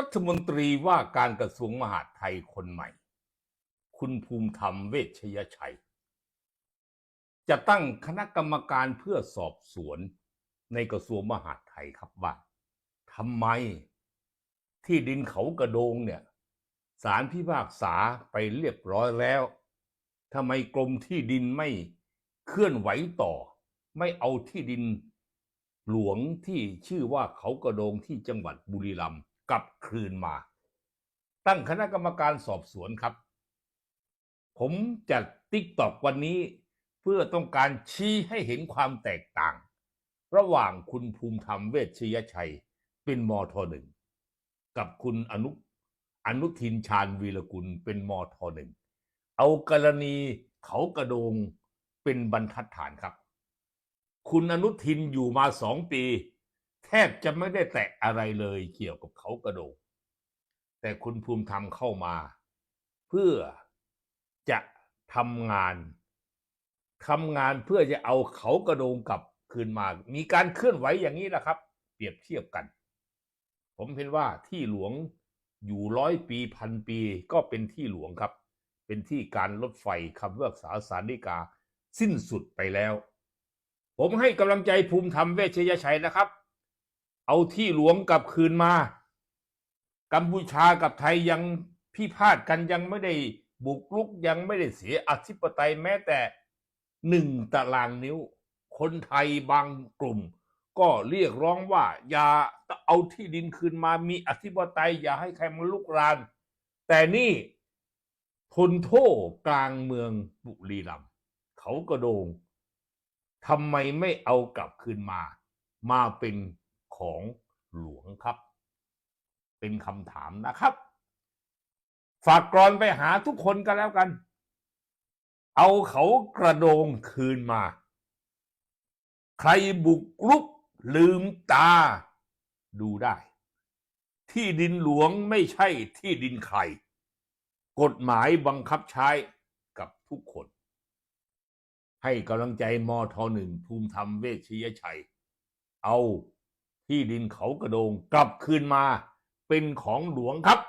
รัฐมนตรีว่าการกระทรวงมหาดไทยคนใหม่ คุณภูมิธรรมเวชยชัย จะตั้งคณะกรรมการเพื่อสอบสวนในกระทรวงมหาดไทยครับว่าทำไมที่ดินเขากระโดงเนี่ยศาลพิพากษาไปเรียบร้อยแล้วทำไมกรมที่ดินไม่เคลื่อนไหวต่อ ไม่เอาที่ดินหลวงที่ชื่อว่าเขากระโดงที่จังหวัดบุรีรัมย์ กลับคืนมา ตั้งคณะกรรมการสอบสวนครับ ผมจัดติ๊กตอกวันนี้เพื่อต้องการชี้ให้เห็นความแตกต่าง ระหว่างคุณภูมิธรรมเวชยชัย เป็นมทหนึ่งกับคุณอนุอนุทินชาญวีรกุลเป็นมทหนึ่งเอากรณีเขากระโดงเป็นบรรทัดฐานครับ คุณอนุทินอยู่มาสองปี แทบจะไม่ได้แตะอะไรเลยเกี่ยวกับเขากระโดงแต่คุณภูมิธรรมเข้ามา เพื่อจะทำงานทำงานเพื่อจะเอาเขากระโดงกลับคืนมา มีการเคลื่อนไหวอย่างนี้แหละครับ เปรียบเทียบกัน ผมเห็นว่าที่หลวงอยู่ร้อยปีพันปีก็เป็นที่หลวงครับ เป็นที่การรถไฟคำพิพากษาสารดีกา สิ้นสุดไปแล้ว ผมให้กำลังใจภูมิธรรมเวชยชัยนะครับ เอาที่หลวงกลับคืนมา กัมพูชากับไทยยังพิพาทกันยังไม่ได้บุกรุกยังไม่ได้เสียอธิปไตยแม้แต่หนึ่งตารางนิ้ว คนไทยบางกลุ่ม ก็เรียกร้องว่าอย่าเอาที่ดินคืนมามีอธิปไตยอย่าให้ใครมาลุกราน แต่นี่ทนโทษกลางเมืองบุรีรัมย์เขากระโดงทำไมไม่เอากลับคืนมา มาเป็น ของหลวงครับ เป็นคำถามนะครับ ฝากกรอนไปหาทุกคนกันแล้วกัน เอาเขากระโดงคืนมา ใครบุกรุกลืมตาดูได้ ที่ดินหลวงไม่ใช่ที่ดินใคร กฎหมายบังคับใช้กับทุกคน ให้กำลังใจมทหนึ่งภูมิธรรมเวชยชัย เอา ที่ดินเขากระโดงกลับคืนมาเป็นของหลวงครับ